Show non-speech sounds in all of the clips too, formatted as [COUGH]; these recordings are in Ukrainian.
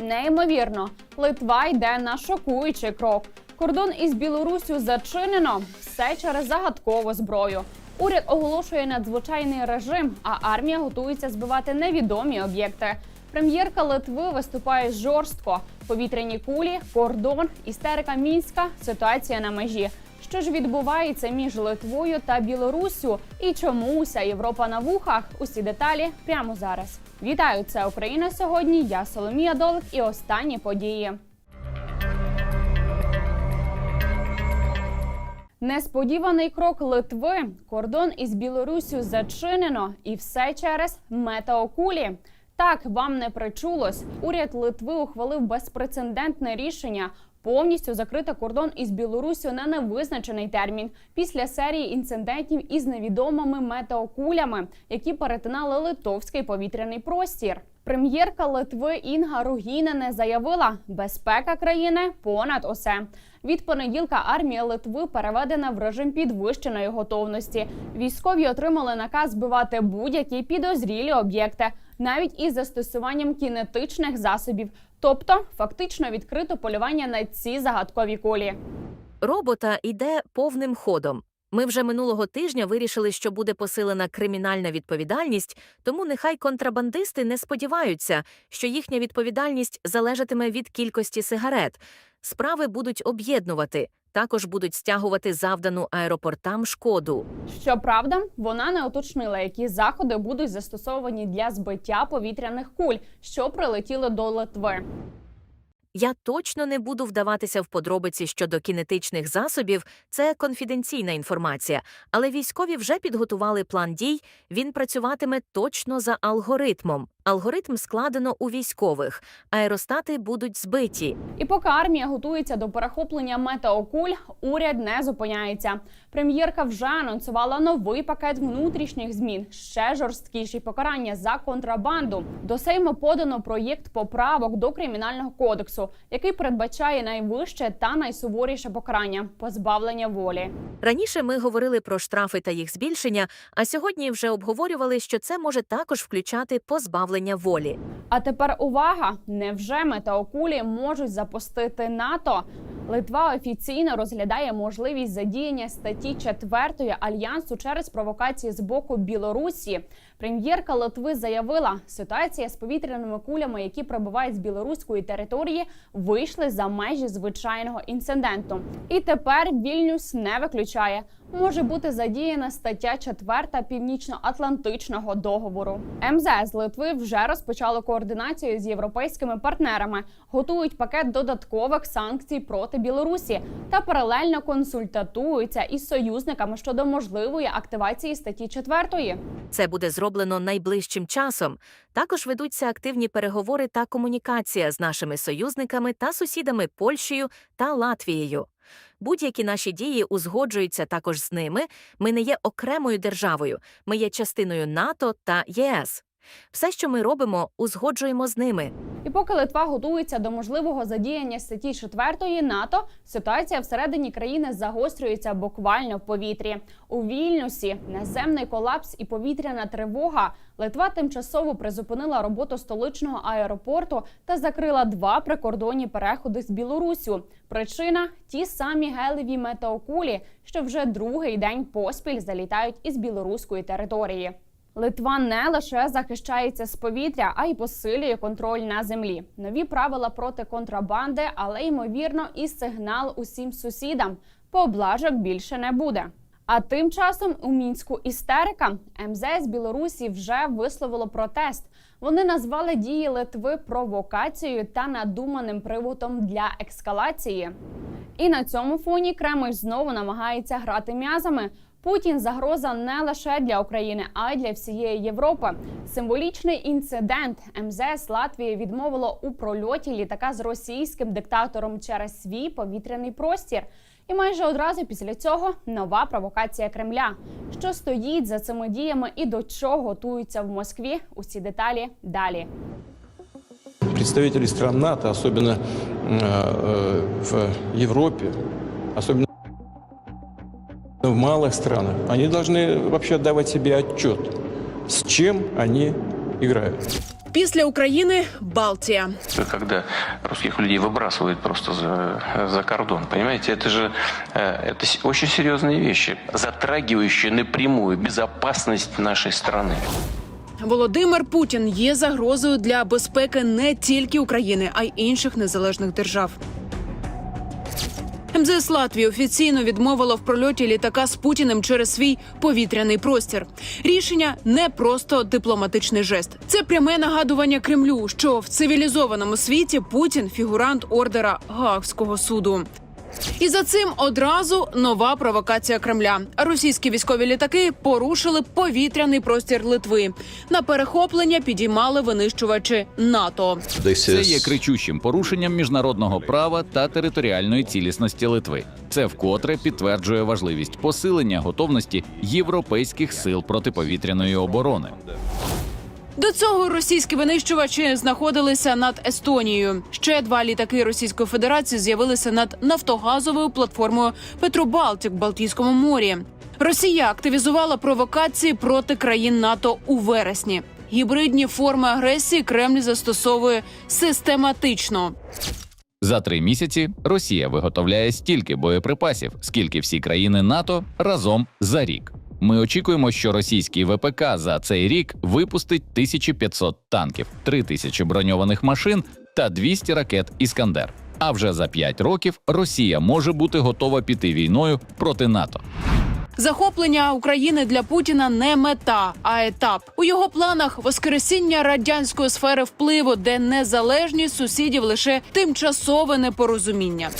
Неймовірно, Литва йде на шокуючий крок. Кордон із Білоруссю зачинено все через загадкову зброю. Уряд оголошує надзвичайний режим, а армія готується збивати невідомі об'єкти. Прем'єрка Литви виступає жорстко. Повітряні кулі, кордон, істерика мінська, ситуація на межі. Що ж відбувається між Литвою та Білоруссю і чому уся Європа на вухах? Усі деталі прямо зараз. Вітаю! Це Україна сьогодні. Я Соломія Долик і останні події. Несподіваний крок Литви. Кордон із Білоруссю зачинено, і все через метеокулі. Так вам не причулось. Уряд Литви ухвалив безпрецедентне рішення. Повністю закрити кордон із Білоруссю на невизначений термін після серії інцидентів із невідомими метеокулями, які перетинали литовський повітряний простір. Прем'єрка Литви Інга Ругінене заявила, безпека країни понад усе. Від понеділка армія Литви переведена в режим підвищеної готовності. Військові отримали наказ збивати будь-які підозрілі об'єкти, навіть із застосуванням кінетичних засобів, тобто фактично відкрито полювання на ці загадкові кулі. Робота йде повним ходом. Ми вже минулого тижня вирішили, що буде посилена кримінальна відповідальність, тому нехай контрабандисти не сподіваються, що їхня відповідальність залежатиме від кількості сигарет. Справи будуть об'єднувати, також будуть стягувати завдану аеропортам шкоду. Щоправда, вона не уточнила, які заходи будуть застосовані для збиття повітряних куль, що прилетіли до Литви. Я точно не буду вдаватися в подробиці щодо кінетичних засобів, це конфіденційна інформація. Але військові вже підготували план дій. Він працюватиме точно за алгоритмом. Алгоритм складено у військових. Аеростати будуть збиті. І поки армія готується до перехоплення метеокуль, уряд не зупиняється. Прем'єрка вже анонсувала новий пакет внутрішніх змін, ще жорсткіші покарання за контрабанду. До Сейму подано проєкт поправок до кримінального кодексу, який передбачає найвище та найсуворіше покарання позбавлення волі. Раніше ми говорили про штрафи та їх збільшення, а сьогодні вже обговорювали, що це може також включати позбавлення волі. А тепер увага! Невже метеокулі можуть запустити НАТО? Литва офіційно розглядає можливість задіяння статті 4 альянсу через провокації з боку Білорусі. Прем'єрка Литви заявила, ситуація з повітряними кулями, які прибувають з білоруської території, вийшли за межі звичайного інциденту. І тепер Вільнюс не виключає. Може бути задіяна стаття 4 Північно-Атлантичного договору. МЗС Литви вже розпочало координацію з європейськими партнерами, готують пакет додаткових санкцій проти Білорусі та паралельно консультуються із союзниками щодо можливої активації статті 4. Це буде зроблено найближчим часом. Також ведуться активні переговори та комунікація з нашими союзниками та сусідами Польщею та Латвією. Будь-які наші дії узгоджуються також з ними. Ми не є окремою державою, ми є частиною НАТО та ЄС. Все, що ми робимо, узгоджуємо з ними. І поки Литва готується до можливого задіяння статті 4 НАТО, ситуація всередині країни загострюється буквально в повітрі. У Вільнюсі наземний колапс і повітряна тривога. Литва тимчасово призупинила роботу столичного аеропорту та закрила два прикордонні переходи з Білоруссю. Причина ті самі гелеві метеокулі, що вже другий день поспіль залітають із білоруської території. Литва не лише захищається з повітря, а й посилює контроль на землі. Нові правила проти контрабанди, але ймовірно, і сигнал усім сусідам. Поблажок більше не буде. А тим часом у мінську істерика МЗС Білорусі вже висловило протест. Вони назвали дії Литви провокацією та надуманим приводом для ескалації. І на цьому фоні Кремль знову намагається грати м'язами. Путін загроза не лише для України, а й для всієї Європи. Символічний інцидент МЗС Латвії відмовило у прольоті літака з російським диктатором через свій повітряний простір. І майже одразу після цього нова провокація Кремля. Що стоїть за цими діями і до чого готуються в Москві? Усі деталі далі. представители стран НАТО, особенно э, в Европе, особенно в малых странах, они должны вообще отдавать себе отчет, с чем они играют. Після України Балтія. когда русских людей выбрасывают просто за, за кордон. Понимаете, это же э, это с- очень серьезные вещи, затрагивающие напрямую безопасность нашей страны. Володимир Путін є загрозою для безпеки не тільки України, а й інших незалежних держав. МЗС Латвії офіційно відмовило в прольоті літака з Путіним через свій повітряний простір. Рішення не просто дипломатичний жест. Це пряме нагадування Кремлю, що в цивілізованому світі Путін фігурант ордера Гаагського суду. І за цим одразу нова провокація Кремля. Російські військові літаки порушили повітряний простір Литви. На перехоплення підіймали винищувачі НАТО. Це є кричущим порушенням міжнародного права та територіальної цілісності Литви. Це вкотре підтверджує важливість посилення готовності європейських сил протиповітряної оборони. До цього російські винищувачі знаходилися над Естонією. Ще два літаки Російської Федерації з'явилися над нафтогазовою платформою Петробалтік в Балтійському морі. Росія активізувала провокації проти країн НАТО у вересні. Гібридні форми агресії Кремль застосовує систематично. За три місяці Росія виготовляє стільки боєприпасів, скільки всі країни НАТО разом за рік. Ми очікуємо, що російський ВПК за цей рік випустить 1500 танків, 3000 броньованих машин та 200 ракет Іскандер. А вже за 5 років Росія може бути готова піти війною проти НАТО. Захоплення України для Путіна не мета, а етап. У його планах воскресіння радянської сфери впливу, де незалежність сусідів лише тимчасове непорозуміння.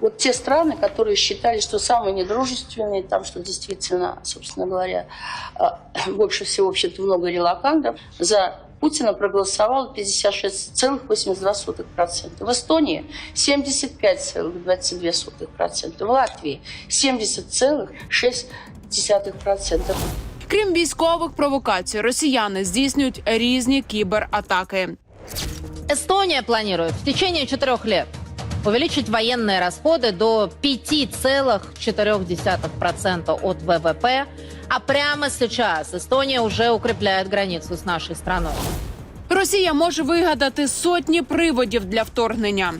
Вот те страны, которые считали, что самые недружественные, там, что действительно, собственно говоря, а, [CLEARS THROAT] больше всего, в общем-то, много релакантов, за Путина проголосовало 56,82%. В Эстонии 75,22%. В Латвии 70,6%. Крім військових провокацій, росіяни здійснюють різні кібератаки. Эстония планирует в течение четырех лет увеличить военные расходы до 5,4% от ВВП. А прямо сейчас Эстония уже укрепляет границу с нашей страной. Росія може вигадати сотні приводів для вторгнення.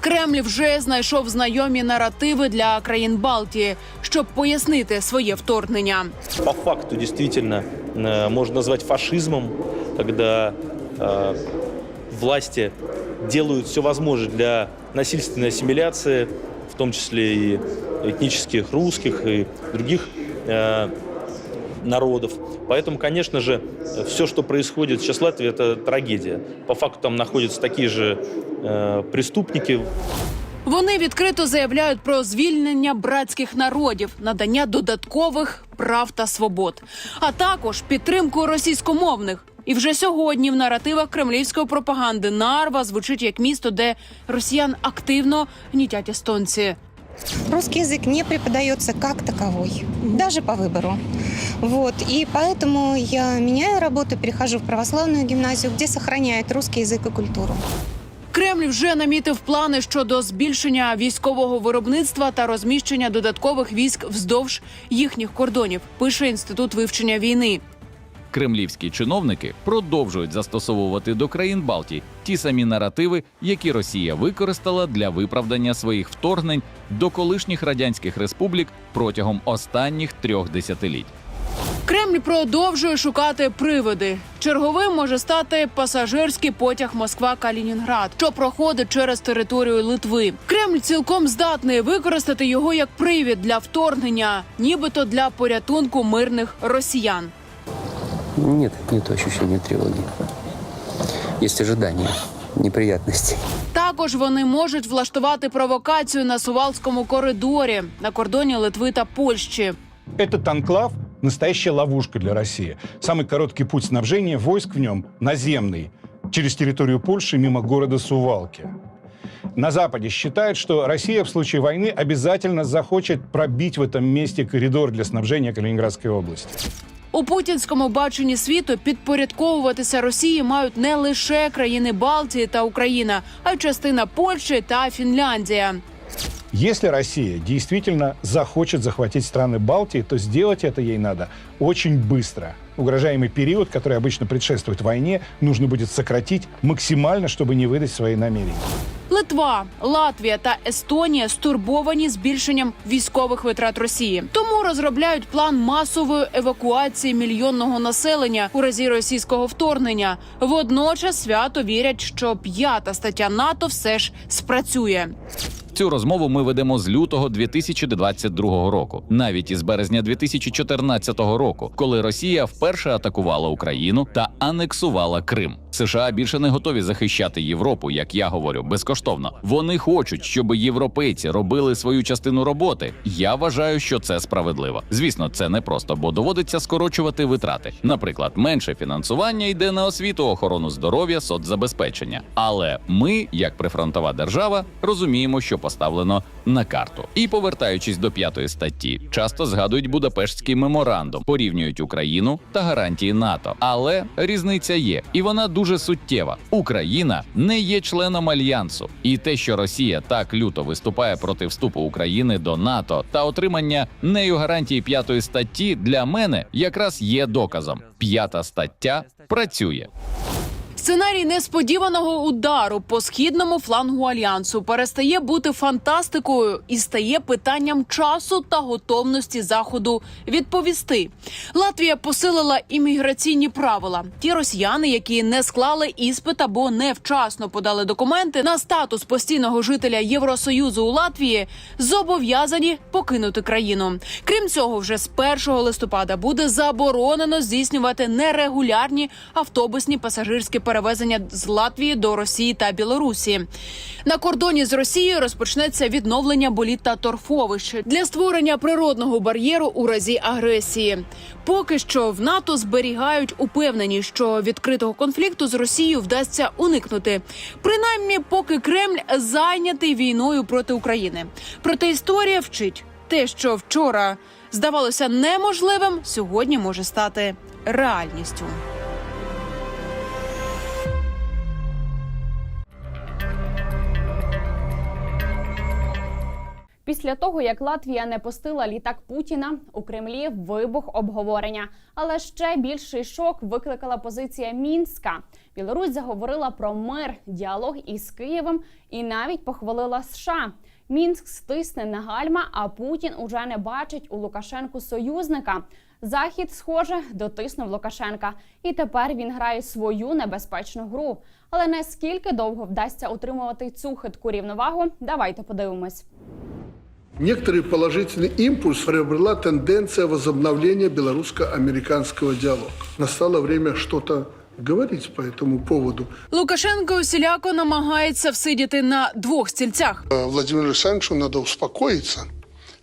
Кремль вже знайшов знайомі наративи для країн Балтії, щоб пояснити своє вторгнення. по факту действительно э, можно назвать фашизмом, когда э, власти делают все возможное для насильственной ассимиляции, в том числе и этнических русских и других э, народов. Поэтому, конечно же, все, что происходит сейчас в Латвии, это трагедия. По факту там находятся такие же э, преступники, Вони відкрито заявляють про звільнення братських народів, надання додаткових прав та свобод, а також підтримку російськомовних. І вже сьогодні в наративах кремлівської пропаганди Нарва звучить як місто, де росіян активно гнітять естонці. Русский язык не преподается как таковой, даже по выбору. Вот. И поэтому я меняю работу, перехожу в православную гимназию, где сохраняют русский язык и культуру. Кремль вже намітив плани щодо збільшення військового виробництва та розміщення додаткових військ вздовж їхніх кордонів. Пише інститут вивчення війни. Кремлівські чиновники продовжують застосовувати до країн Балтії ті самі наративи, які Росія використала для виправдання своїх вторгнень до колишніх радянських республік протягом останніх трьох десятиліть. Кремль продовжує шукати приводи. Черговим може стати пасажирський потяг Москва-Калінінград, що проходить через територію Литви. Кремль цілком здатний використати його як привід для вторгнення, нібито для порятунку мирних росіян. Нет, нет ощущения тревоги. Есть ожидание неприятностей. Також вони можуть влаштувати провокацію на Сувалському коридорі на кордоні Литви та Польщі. Этот анклав – настоящая ловушка для России. Самый короткий путь снабжения войск в нем – наземный, через территорию Польши мимо города Сувалки. На Западе считают, что Россия в случае войны обязательно захочет пробить в этом месте коридор для снабжения Калининградской области. У путінському баченні світу підпорядковуватися Росії мають не лише країни Балтії та Україна, а й частина Польщі та Фінляндія. Если Россия действительно захочет захватить страны Балтии, то сделать это ей надо очень быстро. угрожаемый период, который обычно предшествует войне, нужно будет сократить максимально, чтобы не выдать свои намерения. Литва, Латвія та Естонія стурбовані збільшенням військових витрат Росії, тому розробляють план масової евакуації мільйонного населення у разі російського вторгнення. Водночас свято вірять, що п'ята стаття НАТО все ж спрацює. Цю розмову ми ведемо з лютого 2022 року, навіть із березня 2014 року, коли Росія вперше атакувала Україну та анексувала Крим. США більше не готові захищати Європу, як я говорю, безкоштовно. Вони хочуть, щоб європейці робили свою частину роботи. Я вважаю, що це справедливо. Звісно, це не просто, бо доводиться скорочувати витрати. Наприклад, менше фінансування йде на освіту, охорону здоров'я, соцзабезпечення. Але ми, як прифронтова держава, розуміємо, що поставлено на карту. І повертаючись до п'ятої статті, часто згадують Будапештський меморандум, порівнюють Україну та гарантії НАТО. Але різниця є, і вона дуже суттєва. Україна не є членом альянсу, і те, що Росія так люто виступає проти вступу України до НАТО та отримання нею гарантії п'ятої статті, для мене якраз є доказом. П'ята стаття працює. Сценарій несподіваного удару по східному флангу альянсу перестає бути фантастикою і стає питанням часу та готовності заходу відповісти. Латвія посилила імміграційні правила. Ті росіяни, які не склали іспит або невчасно подали документи на статус постійного жителя Євросоюзу у Латвії, зобов'язані покинути країну. Крім цього, вже з 1 листопада буде заборонено здійснювати нерегулярні автобусні пасажирські перевезення з Латвії до Росії та Білорусі. На кордоні з Росією розпочнеться відновлення боліт та торфовищ для створення природного бар'єру у разі агресії. Поки що в НАТО зберігають упевнені, що відкритого конфлікту з Росією вдасться уникнути. Принаймні, поки Кремль зайнятий війною проти України. Проте історія вчить те, що вчора здавалося неможливим, сьогодні може стати реальністю. Після того, як Латвія не пустила літак Путіна, у Кремлі вибух обговорення. Але ще більший шок викликала позиція Мінська. Білорусь заговорила про мир, діалог із Києвом і навіть похвалила США. Мінськ стисне на гальма, а Путін уже не бачить у Лукашенку союзника. Захід, схоже, дотиснув Лукашенка, і тепер він грає свою небезпечну гру. Але наскільки довго вдасться утримувати цю хитку рівновагу? Давайте подивимось Некоторый положительный импульс приобрела тенденция возобновления белорусско-американского диалога. Настало время что-то говорить по этому поводу. Лукашенко усіляко намагається всидіти на двох стільцях. Э, Владимиру Александровичу надо успокоиться.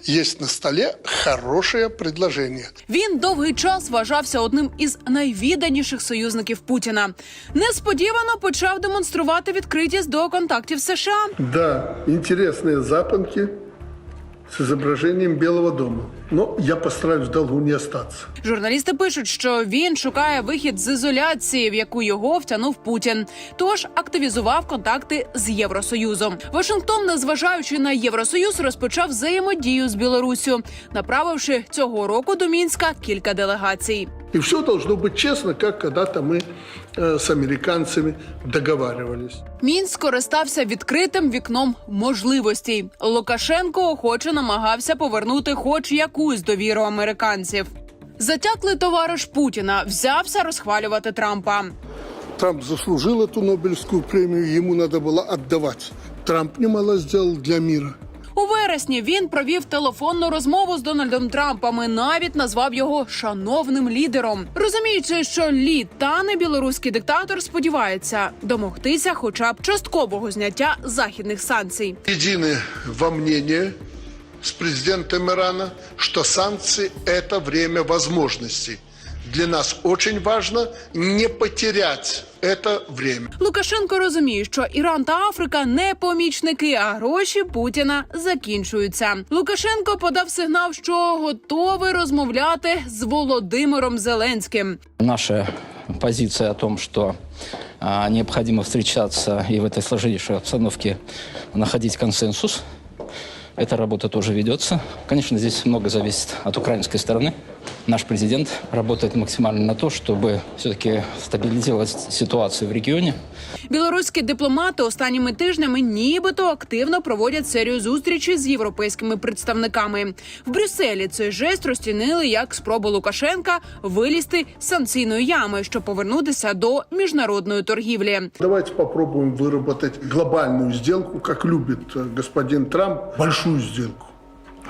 Есть на столе хорошее предложение. Він довгий час вважався одним із найвіданіших союзників Путіна. Несподівано почав демонструвати відкритість до контактів з США. Да, интересные запонки с изображением Белого дома. Но я постараюсь в долгу не остаться. Журналісти пишуть, що він шукає вихід з ізоляції, в яку його втягнув Путін. Тож активізував контакти з Євросоюзом. Вашингтон, незважаючи на Євросоюз, розпочав взаємодію з Білоруссю, направивши цього року до мінська кілька делегацій. И все должно быть честно, как когда-то мы э, с американцами договаривались. Мінськ скористався відкритим вікном можливостей. Лукашенко охоче намагався повернути хоч якусь довіру американців. Затяклий товариш Путіна взявся розхвалювати Трампа. Трамп заслужил эту Нобелевскую премию, ему надо было отдавать. Трамп немало сделал для мира. У вересні він провів телефонну розмову з Дональдом Трампом і навіть назвав його шановним лідером. Розуміючи, що лід тане білоруський диктатор сподівається домогтися, хоча б часткового зняття західних санкцій. Едины во мнении с президентом Ирана, что санкции – это время возможностей. Для нас очень важно не потерять это время. Лукашенко розуміє, що Іран та Африка не помічники, а гроші Путіна закінчуються. Лукашенко подав сигнал, що готовий розмовляти з Володимиром Зеленським. Наша позиция о том, что а, необходимо встречаться и в этой сложнейшей обстановке находить консенсус, эта работа тоже ведется. Конечно, здесь много зависит от украинской стороны наш президент работает максимально на то, чтобы все-таки стабилизировать ситуацию в регионе. Білоруські дипломати останніми тижнями нібито активно проводять серію зустрічей з європейськими представниками. В Брюсселі цей жест розцінили як спробу Лукашенка вилізти з санкційної ями, щоб повернутися до міжнародної торгівлі. Давайте попробуем выработать глобальную сделку, как любит э, господин Трамп, большую сделку.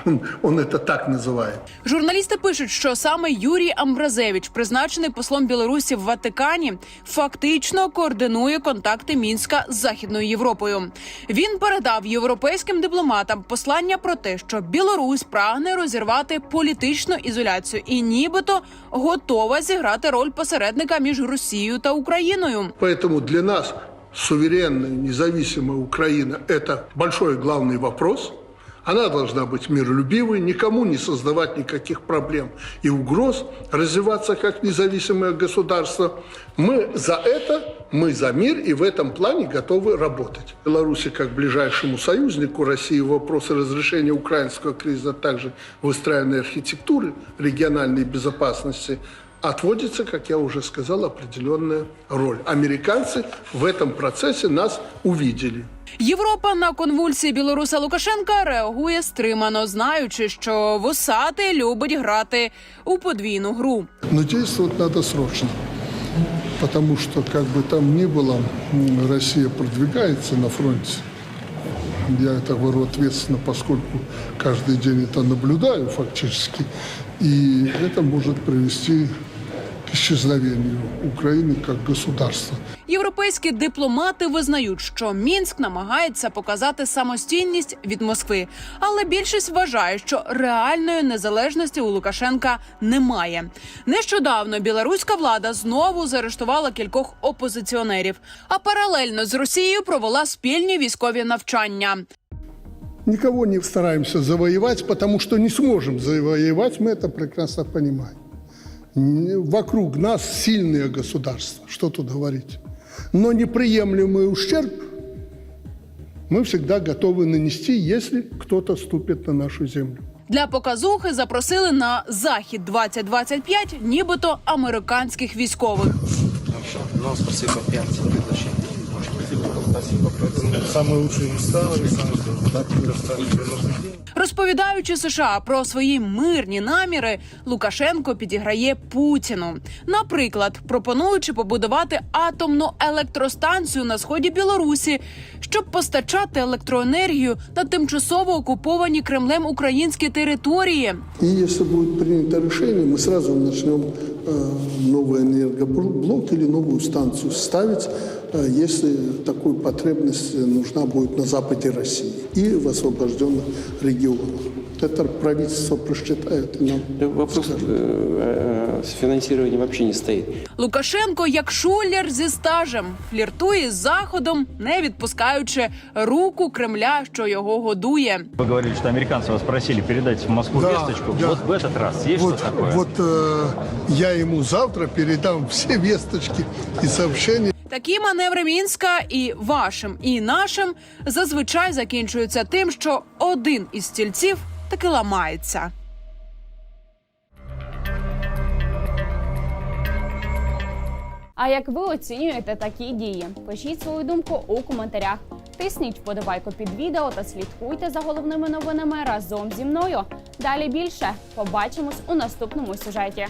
Он, он это так называет. Журналісти пишуть, що саме Юрій Амбразевич, призначений послом Білорусі в Ватикані, фактично координує контакти мінська з західною Європою. Він передав європейським дипломатам послання про те, що Білорусь прагне розірвати політичну ізоляцію і нібито готова зіграти роль посередника між Росією та Україною. Поэтому для нас суверенная, независимая Украина – это большой и главный вопрос. Она должна быть миролюбивой, никому не создавать никаких проблем и угроз, развиваться как независимое государство. Мы за это, мы за мир и в этом плане готовы работать. Беларуси как ближайшему союзнику России вопросы разрешения украинского кризиса, а также выстраивания архитектуры региональной безопасности отводится, как я уже сказал, определенная роль. Американцы в этом процессе нас увидели. Європа на конвульсії білоруса Лукашенка реагує стримано, знаючи, що вусатий любить грати у подвійну гру. Но действовать надо срочно. Потому что, как бы там ни было, м, Россия продвигается на фронте. Я это говорю ответственно, поскольку каждый день это наблюдаю фактически. И это может привести к исчезновению Украины как государства. Європейські дипломати визнають, що Мінськ намагається показати самостійність від Москви, але більшість вважає, що реальної незалежності у Лукашенка немає. Нещодавно білоруська влада знову заарештувала кількох опозиціонерів, а паралельно з Росією провела спільні військові навчання. Никого не стараемся завоевать, потому что не сможем завоевать, мы это прекрасно понимаем. Не- Вокруг нас сильные государства, что тут говорить. Но неприемлемый ущерб мы всегда готовы нанести, если кто-то ступит на нашу землю. Для показухи запросили на захід 2025 нібито американських військових. Розповідаючи США про свої мирні наміри, Лукашенко підіграє Путіну. Наприклад, пропонуючи побудувати атомну електростанцію на сході Білорусі, щоб постачати електроенергію на тимчасово окуповані Кремлем українські території. И если будет принято решение, мы сразу начнем э, новый энергоблок или новую станцию ставить, э, если такой потребность нужна будет на западе России и в освобожденных регионах. Это правительство просчитает и нам Вопрос скажет. с финансированием вообще не стоит. Лукашенко, як шулер зі стажем, фліртує з заходом, не відпускаючи руку Кремля, що його годує. Вы говорили, что американцы вас просили передать в Москву Да, весточку. да. Вот в этот раз есть Вот, что такое? вот э, я ему завтра передам [LAUGHS] все весточки и сообщения. Такі маневри мінська і вашим, і нашим зазвичай закінчуються тим, що один із стільців таки ламається. А як ви оцінюєте такі дії? Пишіть свою думку у коментарях. Тисніть вподобайку під відео та слідкуйте за головними новинами разом зі мною. Далі більше побачимось у наступному сюжеті.